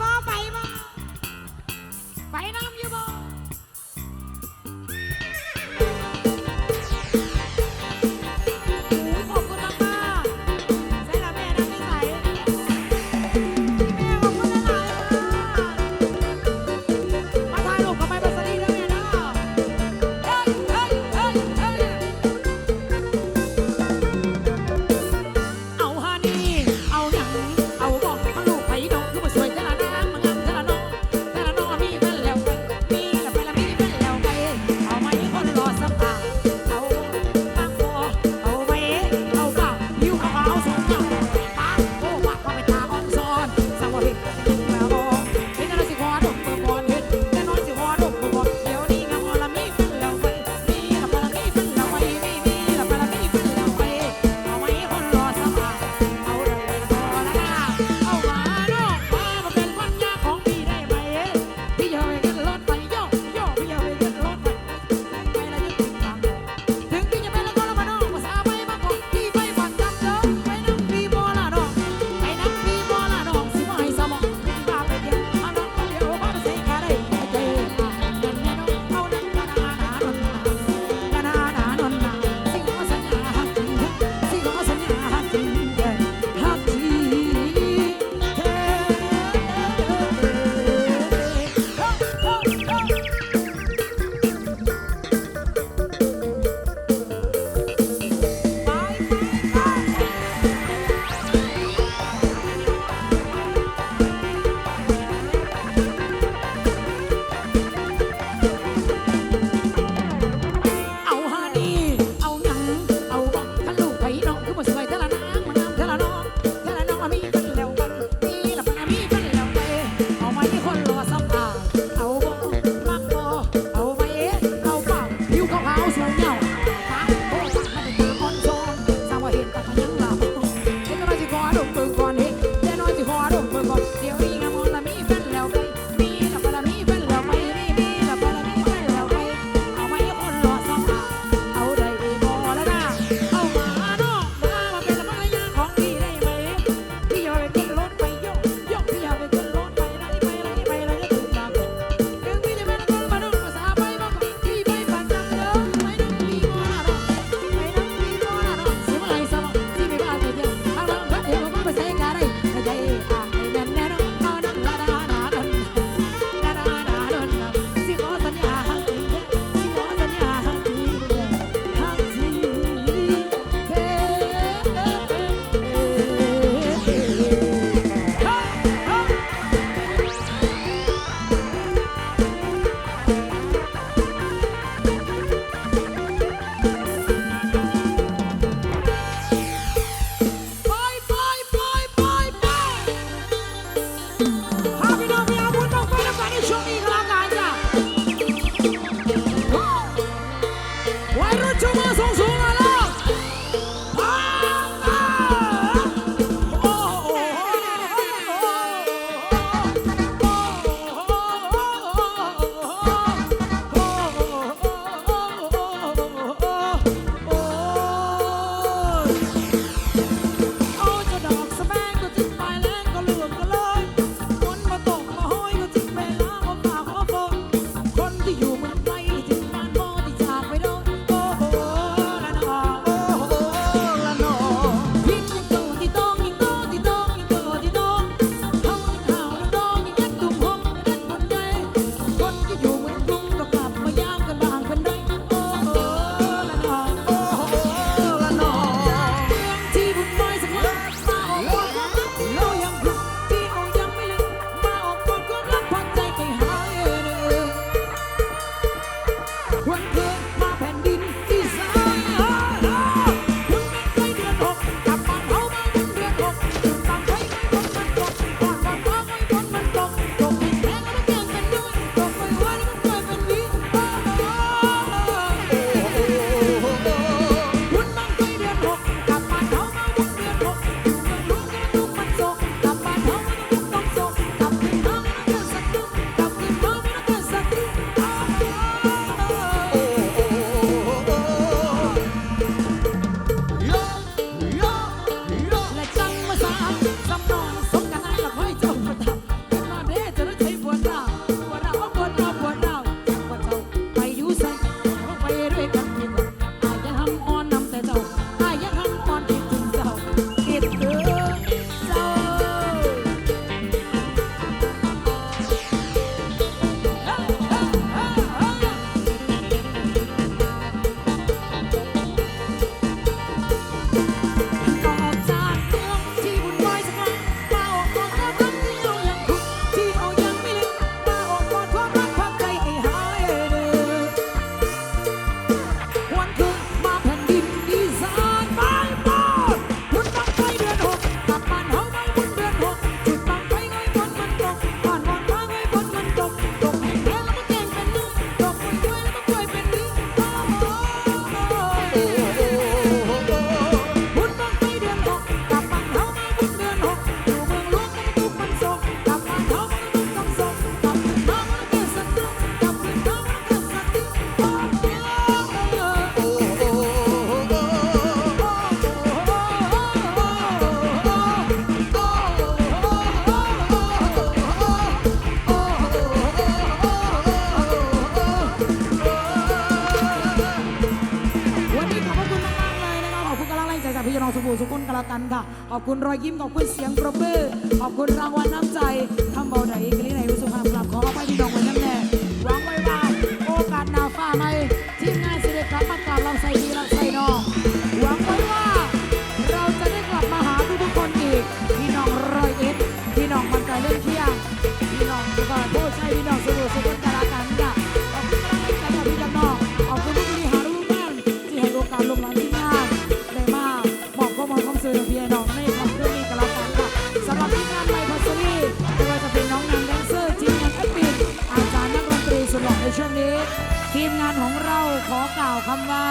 บ่ไป ละกันค่ะ ขอบคุณรอยยิ้ม ขอบคุณเสียงปรบมือ ขอบคุณรางวัลน้ำใจทำเบาใดกลีไหนวิสุภาพกลับขออภัยพี่น้องไว้น้ำแน่หวังไว้ว่าโอกาสหน้าฟ้าใหมทีมงานสิได้กลับมากราบเราใส่ดีเราใส่นองหวังไว้ว่า เราจะได้กลับมาหาทุกๆคนอีก พี่น้องรอยเอ็ดพี่น้องมันไกลเล่นเที่ยง มงานของเราขอกล่าวคำว่า